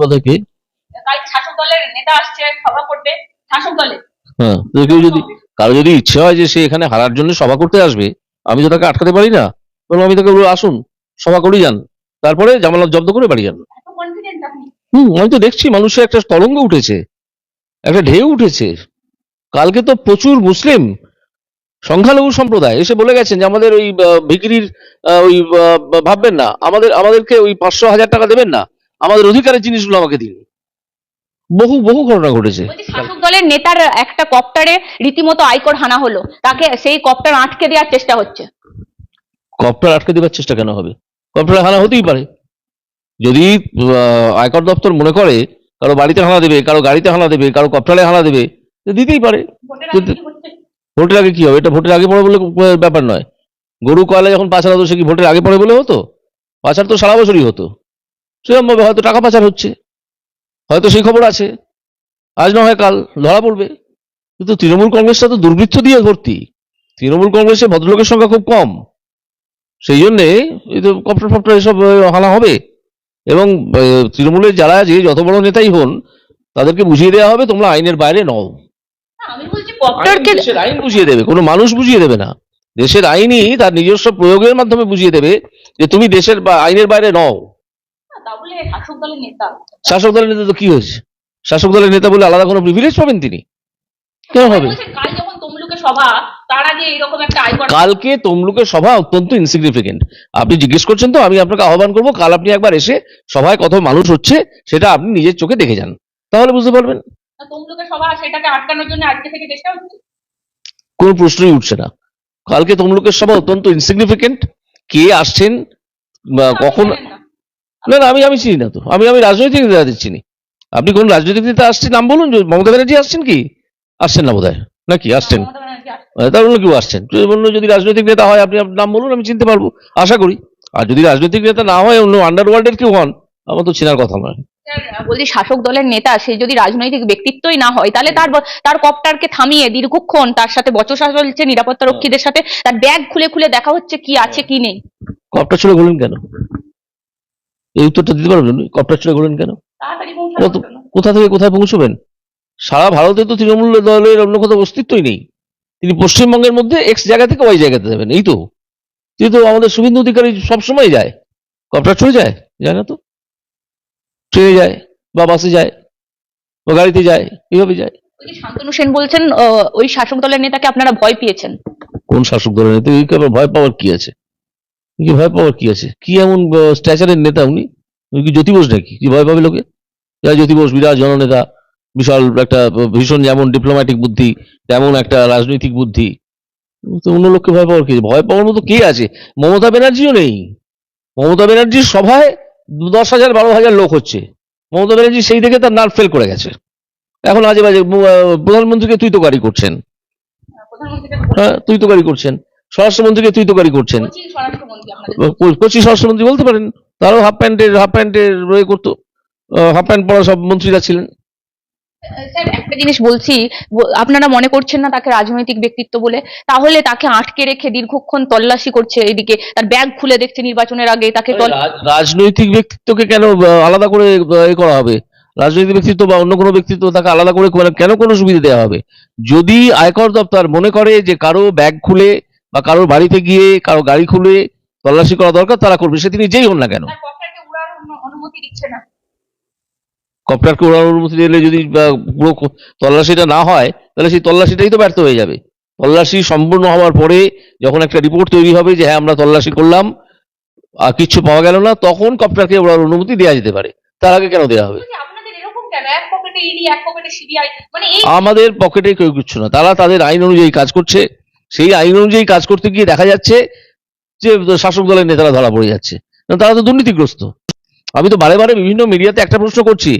বন্দ্যোপাধ্যায় কে? কাল শাসক দলের নেতা আসছে সভা করবে শাসক দলে। হ্যাঁ তো কেউ যদি কারও যদি ইচ্ছে হয় যে সে এখানে হারার জন্য সভা করতে আসবে আমি তো তাকে আটকাতে পারি না। বলব আমি তাকে বলব আসুন সভা করেই যান। তারপরে জামানত জব্দ করে বাড়ি যান। হুম আমি তো দেখছি মানুষের একটা তরঙ্গ উঠেছে একটা ঢেউ উঠেছে। কালকে তো প্রচুর মুসলিম সংখ্যালঘু সম্প্রদায় এসে বলে গেছেন যে আমাদের ওই ভিকিরির আহ, ওই ভাববেন না। আমাদের আমাদেরকে ওই পাঁচশো হাজার টাকা দেবেন না। আমাদের অধিকারের জিনিসগুলো আমাকে দিন। বহু বহু ঘটনা ঘটেছে। শাসক দলের নেতার একটা কপ্টারে রীতিমতো আয়কর হানা হলো। তাকে সেই কপ্টার আটকে দেওয়ার চেষ্টা হচ্ছে। কপ্টার আটকে দেওয়ার চেষ্টা কেন হবে? কপ্টার হানা হতেই পারে। যদি আয়কর দপ্তর মনে করে কারও বাড়িতে হানা দেবে কারও গাড়িতে হানা দেবে কারও কপ্টারে হানা দেবে দিতেই পারে। ভোটের আগে কি হবে? এটা ভোটের আগে পড়ে বলে ব্যাপার নয়। গরু কয়লা যখন পাচার হতো সে কি ভোটের আগে পড়ে বলে হতো? পাচার তো সারা বছরই হতো। সেরকম ভাবে হয়তো টাকা পাচার হচ্ছে। হয়তো সেই খবর আছে। আজ না হয় কাল ধরা পড়বে। কিন্তু তৃণমূল কংগ্রেসটা তো দুর্বৃত্ত দিয়ে ভর্তি। তৃণমূল কংগ্রেসে ভদ্রলোকের সংখ্যা খুব কম। সেই জন্যে এই তো কপ্টার ফপ্টার এসব হানা হবে। এবং তৃণমূলের যারা যে যত বড় নেতাই হন তাদেরকে বুঝিয়ে দেওয়া হবে তোমরা আইনের বাইরে নও। দেশের আইন বুঝিয়ে দেবে কোনো মানুষ বুঝিয়ে দেবে না। দেশের আইনই তার নিজস্ব প্রয়োগের মাধ্যমে বুঝিয়ে দেবে যে তুমি দেশের বা আইনের বাইরে নও। শাসক দলের নেতা তো কি হয়েছে? শাসক দলের নেতা বলে আলাদা কোনো প্রিভিলেজ পাবেন তিনি? কেন হবে কালকে তমলুকের সভা অত্যন্ত ইনসিগনিফিকেন্ট আপনি জিজ্ঞেস করছেন তো আমি আপনাকে আহ্বান করব কাল আপনি একবার এসে সভায় কত মানুষ হচ্ছে সেটা আপনি নিজের চোখে দেখে যান। তাহলে বুঝতে পারবেন? কোনো প্রশ্নই উঠছে না। কালকে তমলুকের সভা অত্যন্ত ইনসিগনিফিকেন্ট কে আসছেন কখন জানেন না। আমি আমি চিনি না তো। আমি আমি রাজনৈতিক নেতাদের চিনি। আপনি কোন রাজনৈতিক নেতা আসছেন নাম বলুন মমতা ব্যানার্জি আসছেন কি? আসছেন না বোধহয়। নাকি? আসছেন। তার অন্য কেউ আসছেন। যদি অন্য যদি রাজনৈতিক নেতা হয় আপনি নাম বলুন আমি চিনতে পারব। আশা করি। আর যদি রাজনৈতিক নেতা না হয় অন্য আন্ডারওয়ার্ল্ডের কেউ হন আমার তো চেনার কথা নয়। বলছি শাসক দলের নেতা সে যদি রাজনৈতিক ব্যক্তিত্বই না হয় তাহলে তার তার কপ্টারকে থামিয়ে দীর্ঘক্ষণ তার সাথে বচসা চলছে নিরাপত্তা রক্ষীদের সাথে তার ব্যাগ খুলে খুলে দেখা হচ্ছে কি আছে কি নেই। কপটা ছিল বলুন কেন? এই উত্তরটা দিতে পারবেন কপটা ছুড়ে ঘুরলেন কেন? কোথা থেকে কোথায় পৌঁছবেন? সারা ভারতে তো তৃণমূল দলের অন্য কোথাও অস্তিত্বই নেই। তিনি পশ্চিমবঙ্গের মধ্যে এক্স জায়গা থেকে ওয়াই জায়গাতে যাবেন এই তো। তিনি তো আমাদের শুভেন্দু অধিকারী সবসময় যায়। কপটার চলে যায়? যায় না তো। ট্রেনে যায় বা বাসে যায় বা গাড়িতে যায় এইভাবে যায়। শান্তনু সেন বলছেন ওই শাসক দলের নেতাকে আপনারা ভয় পেয়েছেন। কোন শাসক দলের নেতা? ভয় পাওয়ার কি আছে? কি ভয় পাওয়ার কি আছে? কি এমন স্ট্যাচারের নেতা উনি? উনি কি জ্যোতি বোস নাকি? কি ভয় পাবে লোকে? যা জ্যোতি বোস বিরাট জননেতা, বিশাল একটা ভীষণ যেমন ডিপ্লোম্যাটিক বুদ্ধি, তেমন একটা রাজনৈতিক বুদ্ধি। তো অন্য লোককে ভয় পাওয়ার কি? ভয় পাওয়ার মতো কে আছে? মমতা ব্যানার্জিও নেই। মমতা ব্যানার্জির সভায় দশ হাজার, বারো হাজার লোক হচ্ছে। মমতা ব্যানার্জি সেই থেকে তার নার্ভ ফেল করে গেছে। এখন আজে বাজে প্রধানমন্ত্রীকে তুই তো গাড়ি করছেন। হ্যাঁ তুই তো গাড়ি করছেন। স্বরাষ্ট্রমন্ত্রীকে তুই তো গাড়ি করছেন। কোচি স্বরাষ্ট্রমন্ত্রী বলতে পারেন। তারাও হাফ প্যান্টের হাফ প্যান্টের রয়ে করতো। হাফ প্যান্ট পরা সব মন্ত্রীরা ছিলেন। স্যার একটা জিনিস বলছি আপনারা মনে করছেন না তাকে রাজনৈতিক ব্যক্তিত্ব বলে? তাহলে তাকে আটকে রেখে দীর্ঘক্ষণ তল্লাশি করছে এদিকে। তার ব্যাগ খুলে দেখছে নির্বাচনের আগে তাকে রাজনৈতিক ব্যক্তিত্বকে কেন আলাদা করে এ করা হবে? রাজনৈতিক ব্যক্তিত্ব বা অন্য কোনো ব্যক্তিত্ব তাকে আলাদা করে করে- কেন কোনো সুবিধা দেওয়া হবে? যদি আয়কর দপ্তর মনে করে যে কারও ব্যাগ খুলে বা কারোর বাড়িতে গিয়ে কারও গাড়ি খুলে তল্লাশি করা দরকার তারা করবে। সে তিনি যেই হন না কেন? কপ্টারকে অনু- অনুমতি না। কপ্টারকে ওড়ানোর অনুমতি দিলে যদি পুরো তল্লাশিটা না হয় তাহলে সেই তল্লাশিটাই তো ব্যর্থ হয়ে যাবে। তল্লাশি সম্পূর্ণ হওয়ার পরে যখন একটা রিপোর্ট তৈরি হবে যে হ্যাঁ আমরা তল্লাশি করলাম আর কিচ্ছু পাওয়া গেল না তখন কপ্টারকে ওড়ার অনুমতি দেওয়া যেতে পারে। তার আগে কেন দেওয়া হবে? মানে আমাদের পকেটে কেউ কিচ্ছু না। তারা তাদের আইন অনুযায়ী কাজ করছে। সেই আইন অনুযায়ী কাজ করতে গিয়ে দেখা যাচ্ছে যে শাসক দলের নেতারা ধরা পড়ে যাচ্ছে। তারা তো দুর্নীতিগ্রস্ত। আমি তো বারে বারে বিভিন্ন মিডিয়াতে একটা প্রশ্ন করছি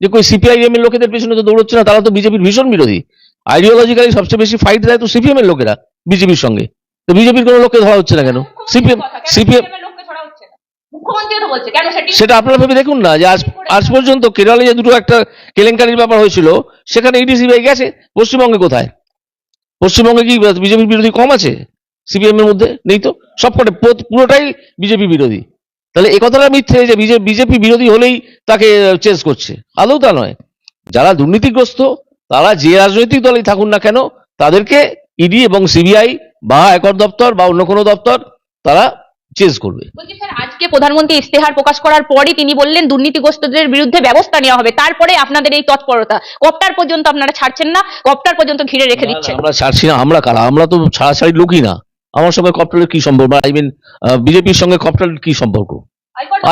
যে কই সিপিআইএম এর লোকেদের পেছনে তো দৌড়চ্ছে না তারা তো বিজেপির ভীষণ বিরোধী। আইডিওলজিক্যালি সবচেয়ে বেশি ফাইট দেয় তো সিপিএম এর লোকেরা বিজেপির সঙ্গে। তো বিজেপির কোনো লোককে ধরা হচ্ছে না কেন? সিপিএম সিপিএম সেটি সেটা আপনারা ভেবে দেখুন না যে আজ আজ পর্যন্ত কেরালে যে দুটো একটা কেলেঙ্কারির ব্যাপার হয়েছিল সেখানে ইডি সিবিআই গেছে পশ্চিমবঙ্গে কোথায়? পশ্চিমবঙ্গে কি বিজেপি বিরোধী কম আছে? সিপিএম এর মধ্যে নেই তো? সবকটা পুরো- পুরোটাই বিজেপি বিরোধী। তাহলে এ কথাটা মিথ্যে যে বিজেপি বিরোধী হলেই তাকে চেঞ্জ করছে। আদৌ তা নয়। যারা দুর্নীতিগ্রস্ত, তারা যে রাজনৈতিক দলেই থাকুন না কেন, তাদেরকে ইডি এবং সিবিআই বা একর দপ্তর বা অন্য কোনো দপ্তর, তারা চেঞ্জ করবে। আজকে প্রধানমন্ত্রী ইস্তেহার প্রকাশ করার পরই তিনি বললেন দুর্নীতিগ্রস্তদের বিরুদ্ধে ব্যবস্থা নেওয়া হবে। তারপরে আপনাদের এই তৎপরতা। কপ্টার পর্যন্ত আপনারা ছাড়ছেন না কপ্টার পর্যন্ত ঘিরে রেখে দিচ্ছেন। আমরা ছাড়ছি না আমরা কারা? আমরা তো ছাড়াছাড়ি লোকই না। আমার সঙ্গে কপ্টারের কি সম্পর্ক? আই মিন বিজেপির সঙ্গে কপ্টারের কি সম্পর্ক?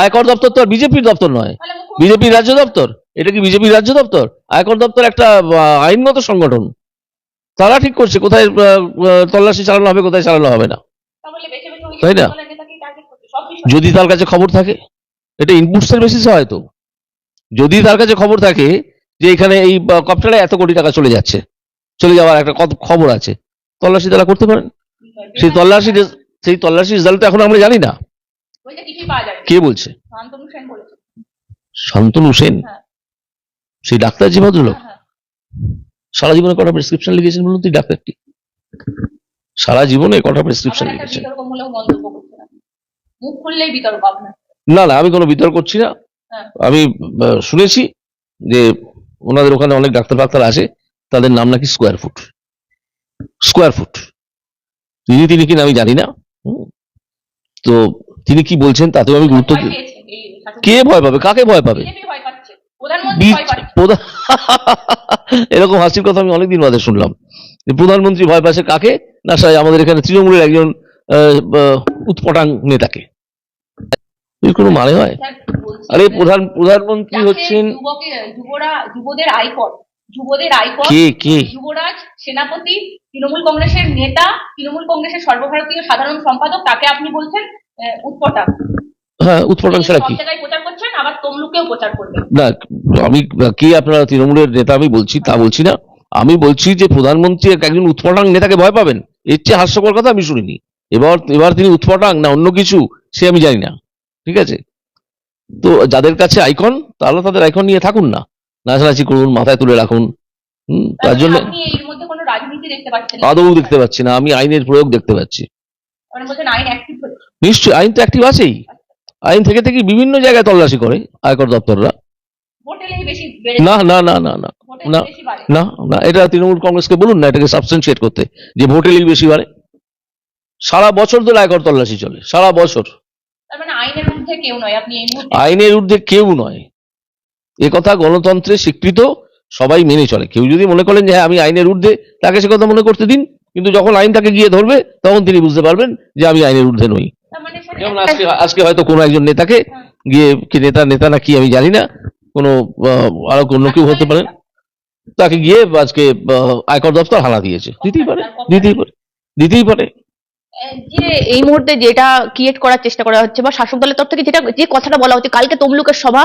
আয়কর দপ্তর? তো আর বিজেপির দপ্তর নয়। বিজেপির রাজ্য দপ্তর? এটা কি বিজেপির রাজ্য দপ্তর? আয়কর দপ্তর একটা আইনগত সংগঠন। তারা ঠিক করছে কোথায় তল্লাশি চালানো হবে কোথায় চালানো হবে না। তাই না? যদি তার কাছে খবর থাকে এটা ইনপুটস এর বেসিসে হয়তো। যদি তার কাছে খবর থাকে যে এখানে এই কপ্টারে এত কোটি টাকা চলে যাচ্ছে চলে যাওয়ার একটা কত খবর আছে তল্লাশি তারা করতে পারেন। সেই তল্লাশি সেই তল্লাশি রেজাল্ট এখন আমরা জানি না। কে বলছে? শান্তনু সেন হ্যাঁ। সেই ডাক্তার যে ভদ্রলোক? সারা জীবনে কটা প্রেসক্রিপশন লিখেছেন বলুন তুই ডাক্তারটি? সারা জীবনে কটা প্রেসক্রিপশন লিখেছেন? মুখ খুললেই বিতর্ক আপনার। না না আমি কোনো বিতর্ক করছি না। হ্যাঁ। আমি শুনেছি যে ওনাদের ওখানে অনেক ডাক্তার ফাক্তার আছে তাদের নাম নাকি স্কোয়ার ফুট স্কোয়ার ফুট তিনি তিনি কিনা আমি জানি না। তো তিনি কি বলছেন তাতেও আমি গুরুত্ব দিই। কে ভয় পাবে? কাকে ভয় পাবে? এরকম হাসির কথা আমি অনেকদিন বাদে শুনলাম। যে প্রধানমন্ত্রী ভয় পাচ্ছে কাকে? না সাই আমাদের এখানে তৃণমূলের একজন উৎপটাং নেতাকে। এর কোনো মানে হয়? আরে প্রধান প্রধানমন্ত্রী হচ্ছেন যুবরা যুবদের আইকন। যুবদের আইকন। কে কে? যুবরাজ সেনাপতি তৃণমূল কংগ্রেসের নেতা তৃণমূল কংগ্রেসের সর্বভারতীয় সাধারণ সম্পাদক তাকে আপনি বলছেন উৎপটা হ্যাঁ ছাড়া কি? প্রচার করছেন আবার তমলুকেও প্রচার করবেন। না আমি কি আপনারা তৃণমূলের নেতা আমি বলছি তা বলছি না। আমি বলছি যে প্রধানমন্ত্রী এক- একজন উৎপটাং নেতাকে ভয় পাবেন। এর চেয়ে হাস্যকর কথা আমি শুনিনি। এবার এবার তিনি উৎপটাং না অন্য কিছু সে আমি জানি না। ঠিক আছে? তো যাদের কাছে আইকন তাহলে তাদের আইকন নিয়ে থাকুন না। নাচানাচি করুন মাথায় তুলে রাখুন। তার জন্য আদৌ দেখতে পাচ্ছি না। আমি আইনের প্রয়োগ দেখতে পাচ্ছি। আইন নিশ্চয়ই আইন তো অ্যাক্টিভ আছেই। আইন থেকে থেকে বিভিন্ন জায়গায় তল্লাশি করে আয়কর দপ্তররা। না না না না না। না। না না এটা তৃণমূল কংগ্রেসকে বলুন না এটাকে সাবস্টেন্সিয়েট করতে। যে ভোট এলেই বেশি বাড়ে। সারা বছর ধরে আয়কর তল্লাশি চলে সারা বছর। মানে আইনের ঊর্ধ্বে কেউ নয় আপনি এই মুহূর্তে আইনের ঊর্ধ্বে কেউ নয়। এ কথা গণতন্ত্রে স্বীকৃত সবাই মেনে চলে। কেউ যদি মনে করেন যে হ্যাঁ আমি আইনের ঊর্ধ্বে তাকে সে কথা মনে করতে দিন কিন্তু যখন আইন তাকে গিয়ে ধরবে তখন তিনি বুঝতে পারবেন যে আমি আইনের ঊর্ধ্বে নই। তার মানে যেমন আজকে আজকে হয়তো কোনো একজন নেতাকে গিয়ে কি নেতা নেতা না কি আমি জানি না কোনো আহ, আরও অন্য কেউ হতে পারে। তাকে গিয়ে আজকে আয়কর দপ্তর হানা দিয়েছে। দিতেই পারে দিতেই পারে। দিতেই পারে। যে এই মুহূর্তে যেটা ক্রিয়েট করার চেষ্টা করা হচ্ছে বা শাসক দলের তরফ থেকে যেটা যে কথাটা বলা হচ্ছে কালকে তমলুকের সভা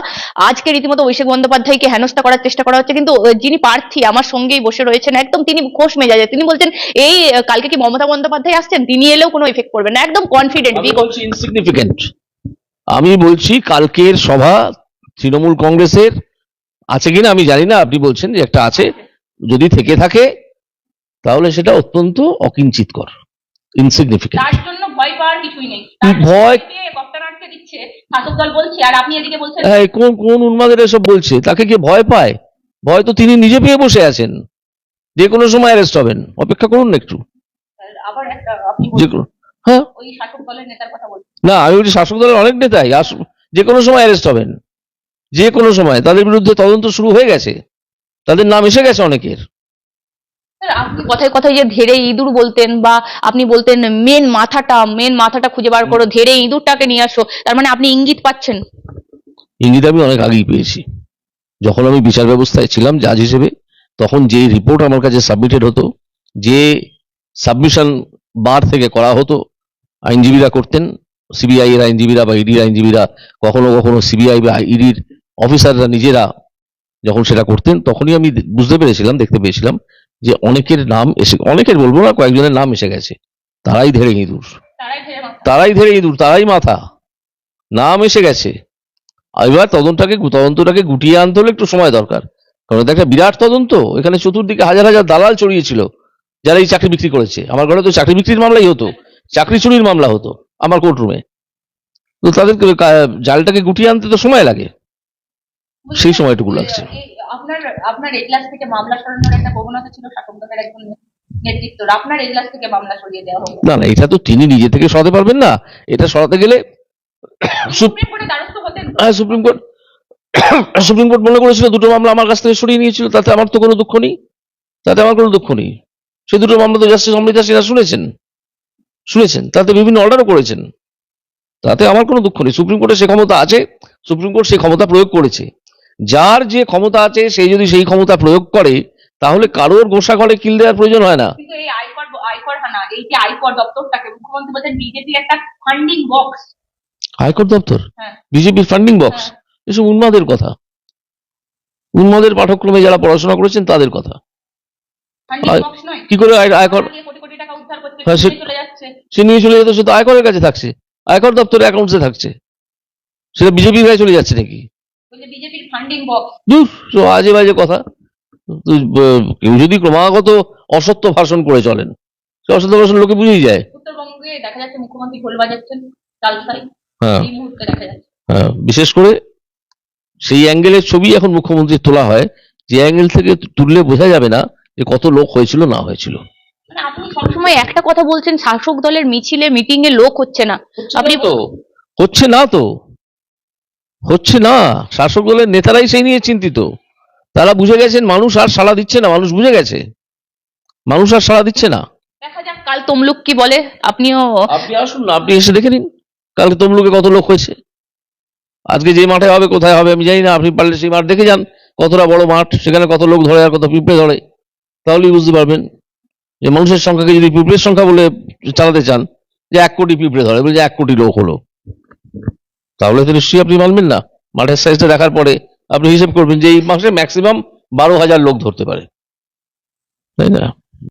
আজকে রীতিমতো অভিষেক বন্দ্যোপাধ্যায়কে হেনস্থা করার চেষ্টা করা হচ্ছে কিন্তু যিনি প্রার্থী আমার সঙ্গেই বসে রয়েছেন একদম তিনি খোশ মেজাজে তিনি বলছেন এই কালকে কি মমতা বন্দ্যোপাধ্যায় আসছেন? তিনি এলেও কোনো ইফেক্ট করবে না একদম কনফিডেন্ট ইনসিগনিফিকেন্ট আমি বলছি কালকের সভা তৃণমূল কংগ্রেসের আছে কিনা আমি জানি না আপনি বলছেন যে একটা আছে যদি থেকে থাকে তাহলে সেটা অত্যন্ত অকিঞ্চিতকর। ইনসিগনিফিকেন্ট তার জন্য ভয় পাওয়ার কিছুই নেই। ভয়- বক্তারা দিচ্ছে শাসক দল বলছে আর আপনি এদিকে বলছেন হ্যাঁ কোন কোন উন্মাদের এসব বলছে? তাকে কি ভয় পায়? ভয় তো তিনি নিজে পেয়ে বসে আছেন। যে কোনো সময় অ্যারেস্ট হবেন। অপেক্ষা করুন না একটু। আবার আপনি হ্যাঁ? ওই শাসক দলের নেতার কথা বলছেন। না আমি বলছি শাসক দলের অনেক নেতাই যে কোনো সময় অ্যারেস্ট হবেন। যে কোনো সময়। তাদের বিরুদ্ধে তদন্ত শুরু হয়ে গেছে। তাদের নাম এসে গেছে অনেকের। আপনি কথায় কথায় যে ধেরে ইঁদুর বলতেন বা আপনি বলতেন মেন মাথাটা মেন মাথাটা খুঁজে বার করো ধেড়ে ইঁদুরটাকে নিয়ে আসো। তার মানে আপনি ইঙ্গিত পাচ্ছেন। ইঙ্গিত আমি অনেক আগেই পেয়েছি। যখন আমি বিচার ব্যবস্থায় ছিলাম জাজ হিসেবে তখন যে রিপোর্ট আমার কাছে সাবমিটেড হতো যে সাবমিশন বার থেকে করা হতো আইনজীবীরা করতেন সিবিআই এর আইনজীবীরা বা ইডির আইনজীবীরা কখনো কখনো সিবিআই বা ইডির অফিসাররা নিজেরা যখন সেটা করতেন তখনই আমি বুঝতে পেরেছিলাম দেখতে পেয়েছিলাম যে অনেকের নাম এসে অনেকের বলব না কয়েকজনের নাম এসে গেছে। তারাই ধেড়ে ইঁদুর। তারাই ধেড়ে ধরে ইঁদুর তারাই মাথা। নাম এসে গেছে। এবার তদন্তটাকে তদন্তটাকে গুটিয়ে আনতে হলে একটু সময় দরকার। কারণ এটা একটা বিরাট তদন্ত। এখানে চতুর্দিকে হাজার হাজার দালাল ছড়িয়েছিল যারা এই চাকরি বিক্রি করেছে। আমার ঘরে তো চাকরি বিক্রির মামলাই হতো চাকরি চুরির মামলা হতো আমার কোর্টরুমে তো তাদেরকে জালটাকে গুটিয়ে আনতে তো সময় লাগে। সেই সময়টুকু লাগছে। আপনার আপনার এজলাস থেকে মামলা সরানোর একটা প্রবণতা ছিল শাসক দলের একজন নেতৃত্ব আপনার এজলাস থেকে মামলা সরিয়ে দেওয়া হোক। না না এটা তো তিনি নিজে থেকে সরাতে পারবেন না। এটা সরাতে গেলে হ্যাঁ সুপ্রিম কোর্ট সুপ্রিম কোর্ট মনে করেছিল দুটো মামলা আমার কাছ থেকে সরিয়ে নিয়েছিল তাতে আমার তো কোনো দুঃখ নেই। তাতে আমার কোনো দুঃখ নেই। সে দুটো মামলা তো জাস্টিস অমৃতা সিনহা শুনেছেন। শুনেছেন তাতে বিভিন্ন অর্ডারও করেছেন। তাতে আমার কোনো দুঃখ নেই। সুপ্রিম কোর্টে সে ক্ষমতা আছে সুপ্রিম কোর্ট সেই ক্ষমতা প্রয়োগ করেছে। যার যে ক্ষমতা আছে সে যদি সেই ক্ষমতা প্রয়োগ করে তাহলে কারোর গোসা ঘরে কিল দেওয়ার প্রয়োজন হয় না। কিন্তু এই আয়কর আয়কর হানা এই যে আয়কর দপ্তরটাকে মুখ্যমন্ত্রী বলছেন বিজেপির একটা ফান্ডিং বক্স হাইকোর্ট দপ্তর? হ্যাঁ। বিজেপির ফান্ডিং বক্স এসব উন্মাদের কথা। উন্মাদের পাঠক্রমে যারা পড়াশোনা করেছেন তাদের কথা। কি করে আয়- আয়কর হ্যাঁ, সে- নিয়ে চলে যেত সে তো আয়করের কাছে থাকছে। আয়কর দপ্তরে অ্যাকাউন্টসে থাকছে। সেটা বিজেপি হয়ে চলে যাচ্ছে নাকি? বলছে আজে বাজে কথা। কেউ যদি ক্রমাগত অসত্য ভাষণ করে চলেন সে অসত্য ভাষণ লোকে বুঝেই যায়। উত্তরবঙ্গে দেখা যাচ্ছে মুখ্যমন্ত্রী ঢোল বাজাচ্ছেন হ্যাঁ। হ্যাঁ, বিশেষ করে সেই অ্যাঙ্গেলের ছবি এখন মুখ্যমন্ত্রী তোলা হয় যে অ্যাঙ্গেল থেকে তুললে বোঝা যাবে না যে কত লোক হয়েছিল না হয়েছিল। মানে আপনি সবসময় একটা কথা বলছেন শাসক দলের মিছিলে মিটিং এ লোক হচ্ছে না। আপনি তো। হচ্ছে না তো। হচ্ছে না। শাসক দলের নেতারাই সেই নিয়ে চিন্তিত। তারা বুঝে গেছেন মানুষ আর সাড়া দিচ্ছে না মানুষ বুঝে গেছে। মানুষ আর সাড়া দিচ্ছে না। দেখা যাক কাল তমলুক কি বলে। আপনিও আপনি আসুন না আপনি এসে দেখে নিন। কালকে তমলুকে কত লোক হয়েছে। আজকে যে মাঠে হবে কোথায় হবে আমি জানি না। আপনি পারলে সেই মাঠ দেখে যান। কতটা বড় মাঠ সেখানে কত লোক ধরে আর কত পিঁপড়ে ধরে। তাহলেই বুঝতে পারবেন যে মানুষের সংখ্যাকে যদি পিঁপড়ের সংখ্যা বলে চালাতে চান যে এক কোটি পিঁপড়ে ধরে বলে যে এক কোটি লোক হলো। তাহলে তো নিশ্চয়ই আপনি মানবেন না। মাঠের সাইজটা দেখার পরে আপনি হিসেব করবেন যে এই মাসে ম্যাক্সিমাম বারো হাজার লোক ধরতে পারে। তাই না?